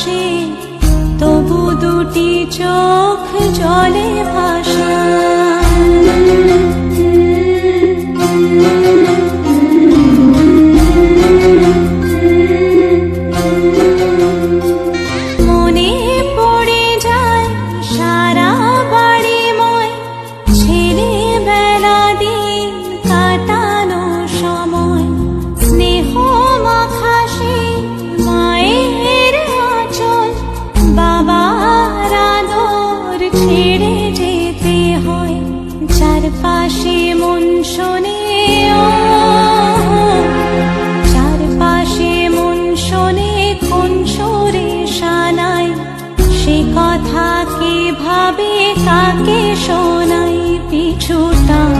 বসে তবু দুটি চোখ জলে ভাসে। কথা কীভাবে কাকে শোনাই পিছুটা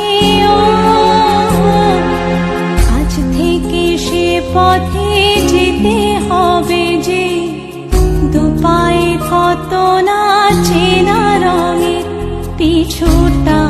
出道。